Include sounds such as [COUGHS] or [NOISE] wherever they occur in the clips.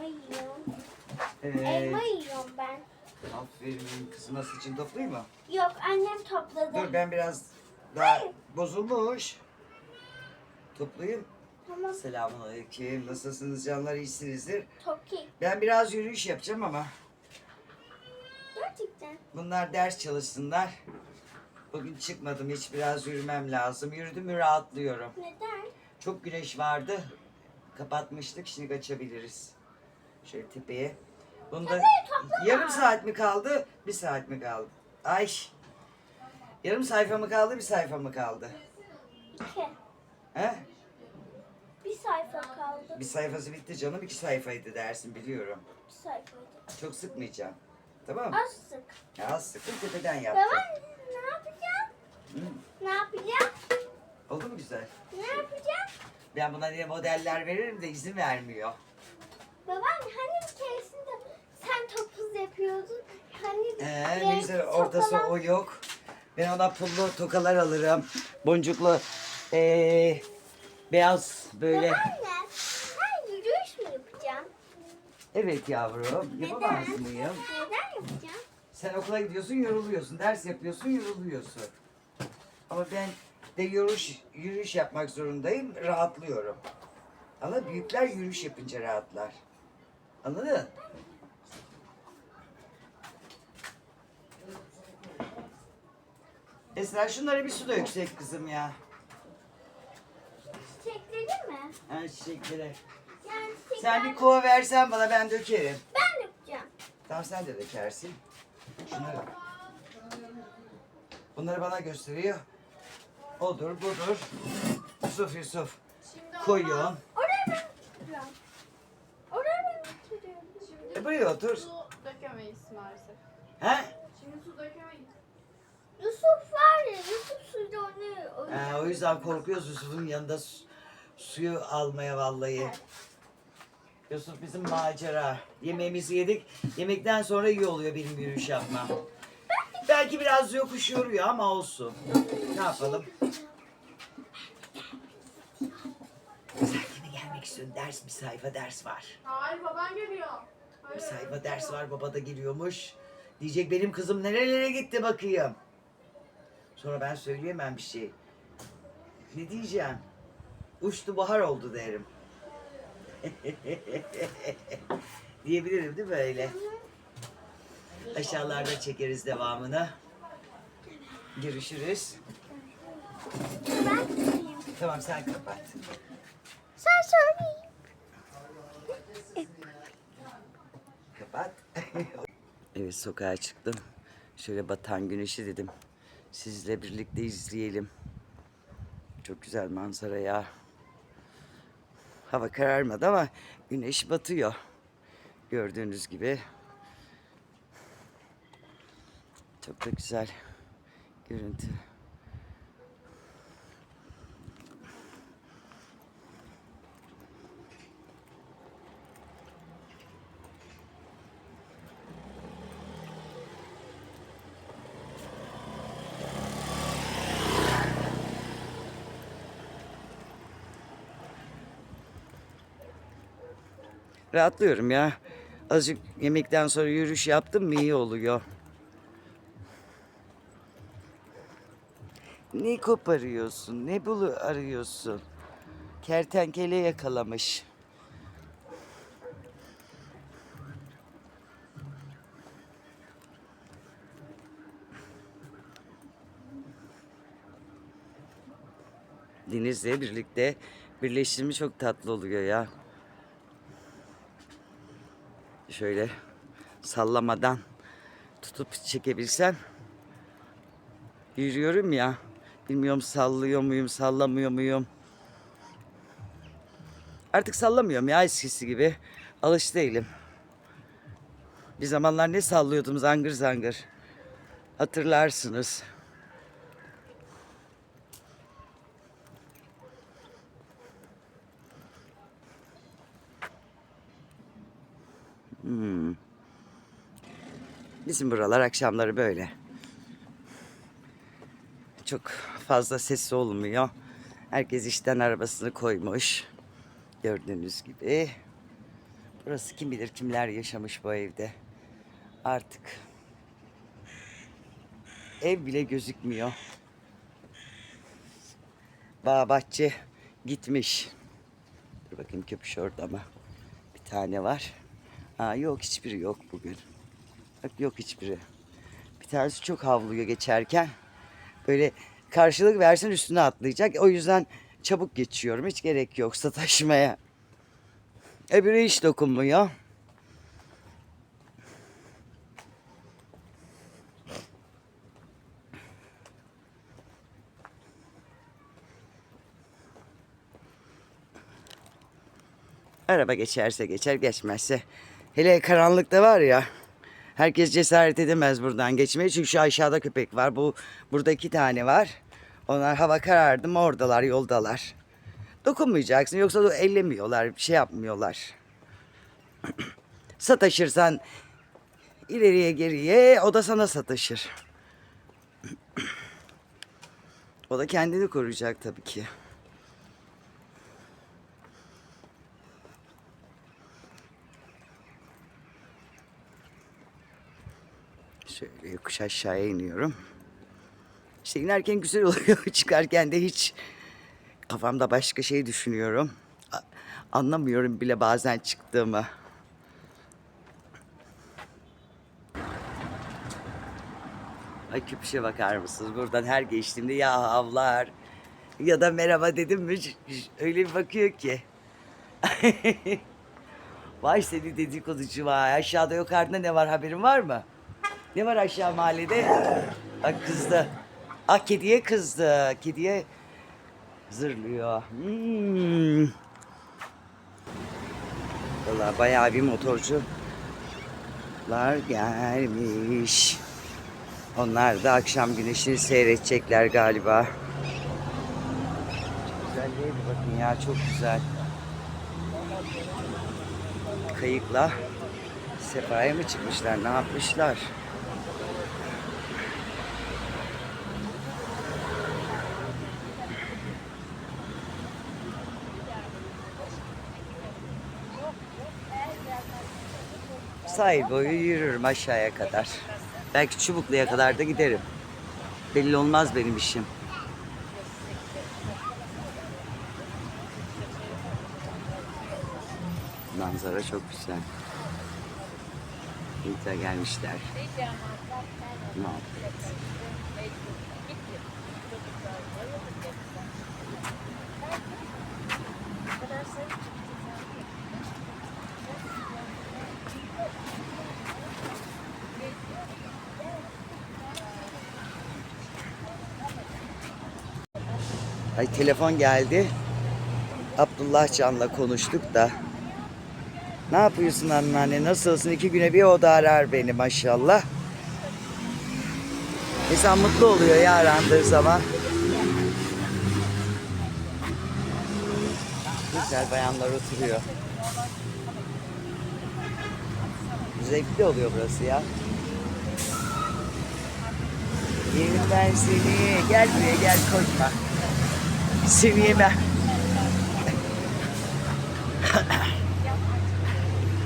elma yiyorum. Evet. Elma yiyorum ben. Aferin kızıma saçını toplayayım mı? Yok annem topladı. Dur ben biraz daha bozulmuş. Toplayayım. Tamam. Selamun aleyküm. Nasılsınız canlar? İyisinizdir. Toki. Ben biraz yürüyüş yapacağım ama Gerçekten. bunlar ders çalışsınlar. Bugün çıkmadım hiç biraz yürümem lazım. Yürüdüm mü rahatlıyorum. Neden? Çok güneş vardı. Kapatmıştık. Şimdi açabiliriz. Şöyle tepeye. Bunda yarım saat mi kaldı? Bir saat mi kaldı? Ay. Yarım sayfa mı kaldı? Bir sayfa mı kaldı? İki. He? Bir sayfa kaldı. Bir sayfası bitti canım. iki sayfaydı dersin biliyorum. Bir sayfaydı. Çok sıkmayacağım. Tamam mı? Az sık. Ya az sıkın tepeden yaptım. Baba ne yapacağım? Hı. Ne yapacağım? Oldu mu güzel? Ne yapacağım? Ben buna diye modeller veririm de izin vermiyor. Baban hani bir keresinde sen topuz yapıyordun. Hani Ee, ne güzel ortası o yok. Ben ona pullu tokalar alırım. Boncuklu ee, beyaz böyle. Babaanne sen yürüyüş mü yapacağım? Evet yavrum. Yapamaz Neden? mıyım? Neden yapacağım? Sen okula gidiyorsun yoruluyorsun. Ders yapıyorsun yoruluyorsun. Ama ben de yürüyüş, yürüyüş yapmak zorundayım. Rahatlıyorum. Ama büyükler yürüyüş yapınca rahatlar. Anladın? Esra şunlara bir su da yüksek kızım ya. Çiçekleri mi? Ha çiçeklere. Yani çiçekler... Sen bir kova versen bana ben dökerim. Ben yapacağım. Tamam sen de dökersin. Şunları. Bunları bana gösteriyor. Odur budur. Yusuf Yusuf. Koyuyorsun. E buraya otur. Su dökemeyiz maalesef. He? Şimdi su dökemeyiz. Yusuf var ya, Yusuf suyda oynuyor. oynuyor. Ha, o yüzden korkuyoruz Yusuf'un yanında su- suyu almaya vallahi. Yusuf bizim macera. Yemeğimizi yedik. Yemekten sonra iyi oluyor benim yürüyüş yapmam. Belki biraz yokuş yoruyor ama olsun. Ne yapalım? Sen yine gelmek istiyorsun. Ders bir sayfa ders var. Hayır baban geliyor. Bir sayfa ders var baba da geliyormuş. Diyecek benim kızım nerelere gitti bakayım. Sonra ben söyleyemem bir şey. Ne diyeceğim? Uçtu bahar oldu derim. [LAUGHS] Diyebilirim değil mi öyle? Aşağılarda çekeriz devamını. Görüşürüz. Ben. Tamam sen kapat. Sen söyleyeyim. Kapat. [LAUGHS] evet sokağa çıktım. Şöyle batan güneşi dedim. Sizle birlikte izleyelim. Çok güzel manzara ya. Hava kararmadı ama güneş batıyor. Gördüğünüz gibi. Çok da güzel görüntü. Rahatlıyorum ya. Azıcık yemekten sonra yürüyüş yaptım mı iyi oluyor. Ne koparıyorsun? Ne bulu arıyorsun? Kertenkele yakalamış. Denizle birlikte birleştirme çok tatlı oluyor ya. Şöyle sallamadan tutup çekebilsem yürüyorum ya. Bilmiyorum sallıyor muyum, sallamıyor muyum? Artık sallamıyorum ya eskisi gibi. Alış değilim. Bir zamanlar ne sallıyordum zangır zangır. Hatırlarsınız. Bizim buralar akşamları böyle. Çok fazla ses olmuyor. Herkes işten arabasını koymuş. Gördüğünüz gibi. Burası kim bilir kimler yaşamış bu evde. Artık ev bile gözükmüyor. Bağ gitmiş. Dur bakayım köpüş orada mı? Bir tane var. Aa, yok hiçbiri yok bugün. Bak yok hiçbiri. Bir tanesi çok havluyor geçerken. Böyle karşılık versin üstüne atlayacak. O yüzden çabuk geçiyorum. Hiç gerek yok [LAUGHS] sataşmaya. Öbürü hiç dokunmuyor. Araba geçerse geçer geçmezse. Hele karanlıkta var ya. Herkes cesaret edemez buradan geçmeye. Çünkü şu aşağıda köpek var. Bu burada iki tane var. Onlar hava karardı mı oradalar yoldalar. Dokunmayacaksın yoksa da ellemiyorlar bir şey yapmıyorlar. [CLEARS THROAT] Sataşırsan ileriye geriye o da sana sataşır. [CLEARS THROAT] o da kendini koruyacak tabii ki. Şöyle yokuş aşağıya iniyorum. İşte inerken güzel oluyor. [LAUGHS] Çıkarken de hiç kafamda başka şey düşünüyorum. Anlamıyorum bile bazen çıktığımı. Ay küpüşe bakar mısınız? Buradan her geçtiğimde ya avlar ya da merhaba dedim mi öyle bir bakıyor ki. [LAUGHS] Vay seni dedikoducu vay. Aşağıda yukarıda ne var haberin var mı? Ne var aşağı mahallede? Bak kızdı. Ah kediye kızdı. Kediye zırlıyor. Hmm. Valla bayağı bir motorcular gelmiş. Onlar da akşam güneşini seyredecekler galiba. Güzelliğe bir bakın ya çok güzel. Kayıkla sefaya mı çıkmışlar ne yapmışlar? Sahil boyu yürürüm aşağıya kadar. Belki Çubuklu'ya kadar da giderim. Belli olmaz benim işim. Manzara çok güzel. İyi gelmişler. Muhabbet. Ay telefon geldi. Abdullah Can'la konuştuk da. Ne yapıyorsun anneanne? Nasılsın? İki güne bir o da arar beni maşallah. İnsan mutlu oluyor ya arandığı zaman. Güzel bayanlar oturuyor. Zevkli oluyor burası ya. Yerim ben seni. Gel buraya gel koşma. Seni yemem.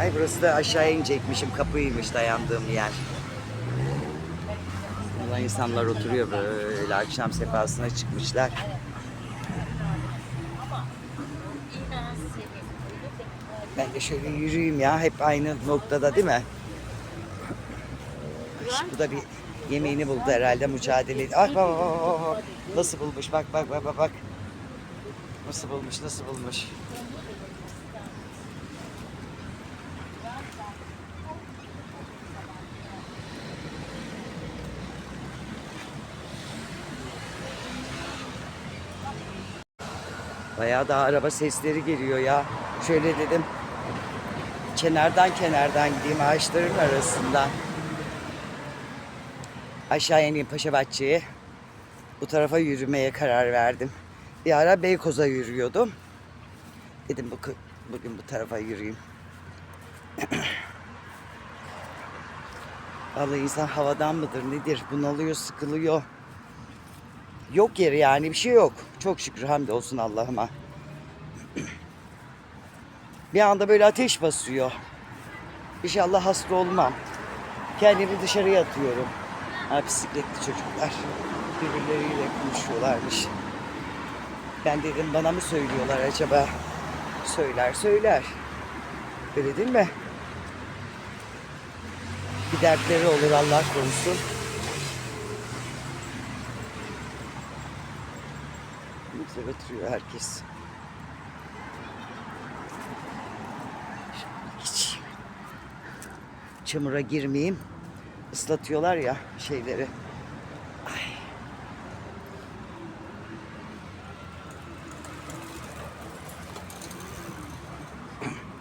Ay burası da aşağıya inecekmişim. Kapıymış dayandığım yer. Burada insanlar oturuyor böyle akşam sefasına çıkmışlar. Ben de şöyle yürüyeyim ya. Hep aynı noktada değil mi? Bu da bir yemeğini buldu herhalde mücadele. Ay bak bak bak, bak. Nasıl bulmuş bak bak bak bak. Nasıl bulmuş nasıl bulmuş. Bayağı da araba sesleri geliyor ya. Şöyle dedim. Kenardan kenardan gideyim ağaçların arasından. Aşağı ineyim Paşa Bahçe'ye. Bu tarafa yürümeye karar verdim. Bir ara Beykoz'a yürüyordum. Dedim bu, bugün bu tarafa yürüyeyim. [CLEARS THROAT] Vallahi insan havadan mıdır nedir bunalıyor sıkılıyor. Yok yeri yani bir şey yok. Çok şükür hamdolsun Allah'ıma. [CLEARS THROAT] Bir anda böyle ateş basıyor. İnşallah hasta olmam. Kendimi dışarıya atıyorum. Ha, bisikletli çocuklar birbirleriyle konuşuyorlarmış. Ben dedim bana mı söylüyorlar acaba? Söyler söyler. Öyle değil mi? Bir dertleri olur Allah korusun. Güzel oturuyor herkes. Geçeyim. Çamura girmeyeyim. Islatıyorlar ya şeyleri.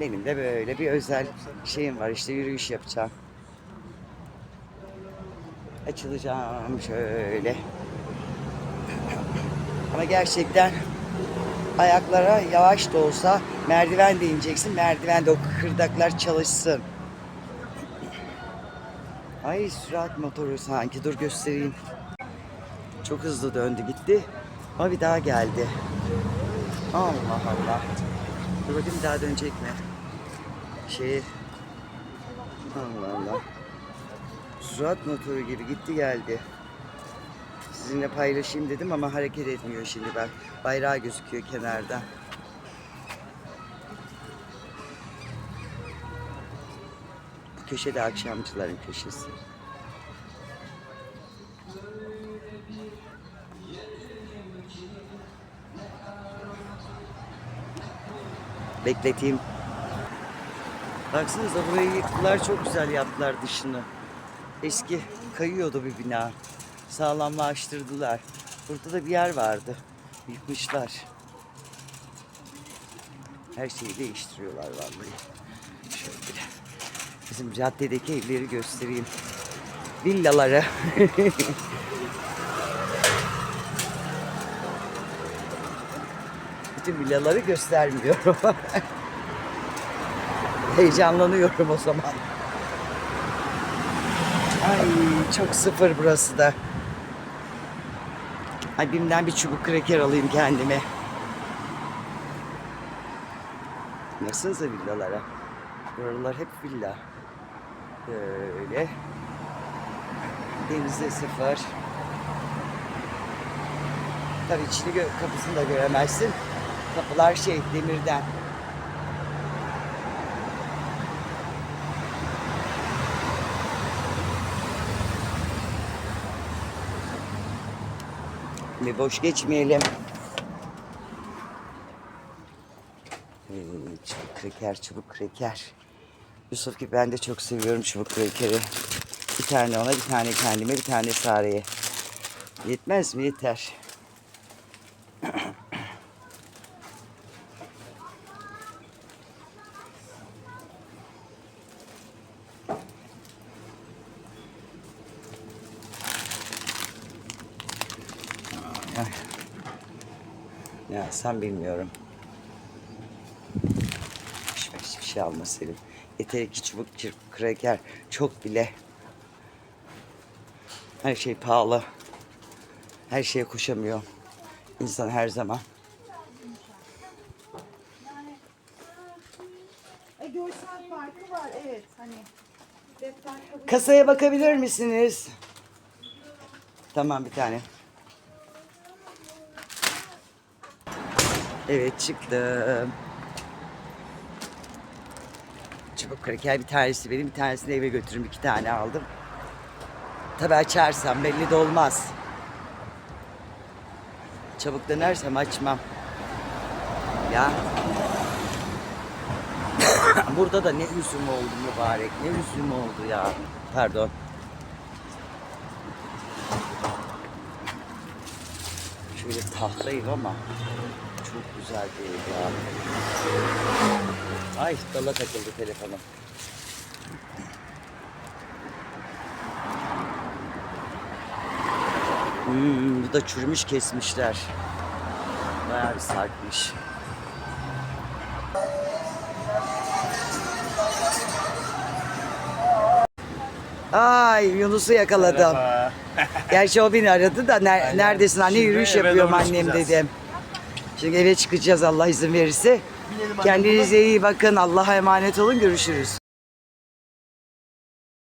Benim de böyle bir özel şeyim var işte yürüyüş yapacağım. Açılacağım şöyle. Ama gerçekten ayaklara yavaş da olsa merdiven de ineceksin. Merdiven de o kıkırdaklar çalışsın. Ay sürat motoru sanki. Dur göstereyim. Çok hızlı döndü gitti. Ama bir daha geldi. Allah Allah. Dur bakayım daha dönecek mi? Şey. Allah Allah. Sürat motoru gibi gitti geldi. Sizinle paylaşayım dedim ama hareket etmiyor şimdi ben. Bayrağı gözüküyor kenarda. Bu köşe de akşamcıların köşesi. Bekleteyim. Baksanıza burayı yıktılar çok güzel yaptılar dışını. Eski kayıyordu bir bina. Sağlamlaştırdılar. Burada da bir yer vardı. Yıkmışlar. Her şeyi değiştiriyorlar vallahi. Şöyle bizim caddedeki evleri göstereyim. Villaları. [LAUGHS] Bütün villaları göstermiyorum. [LAUGHS] Heyecanlanıyorum o zaman. Ay çok sıfır burası da. Ay bimden bir çubuk kreker alayım kendime. Baksanıza villalara. Buralar hep villa. Böyle. Denize sıfır. Tabii içini kapısını da göremezsin. Kapılar şey demirden. Bir boş geçmeyelim. Ee, çubuk kreker, çubuk kreker. Yusuf gibi ben de çok seviyorum çubuk krekeri. Bir tane ona, bir tane kendime, bir tane Sare'ye. Yetmez mi? Yeter. Ya sen bilmiyorum. Hiçbir, hiçbir şey alma Selim. Yeter ki çubuk çırp, kreker çok bile. Her şey pahalı. Her şeye koşamıyor. İnsan her zaman. E, görsel farkı var evet hani Kasaya bakabilir misiniz? Tamam bir tane. Evet çıktım. Çubuk kraker bir tanesi benim bir tanesini eve götürürüm iki tane aldım. Tabi açarsam belli de olmaz. Çabuk dönersem açmam. Ya. [COUGHS] Burada da ne üzüm oldu mübarek. Ne üzüm oldu ya. Pardon. Şöyle ev ama çok güzel bir ev ya. Ay dala takıldı telefonum. Hmm, bu da çürümüş kesmişler. Bayağı bir sarkmış. Ay Yunus'u yakaladım. Gerçi o beni aradı da ner- neredesin anne yürüyüş yapıyorum annem dedim. Şimdi eve çıkacağız Allah izin verirse. Kendinize iyi bakın. Allah'a emanet olun. Görüşürüz.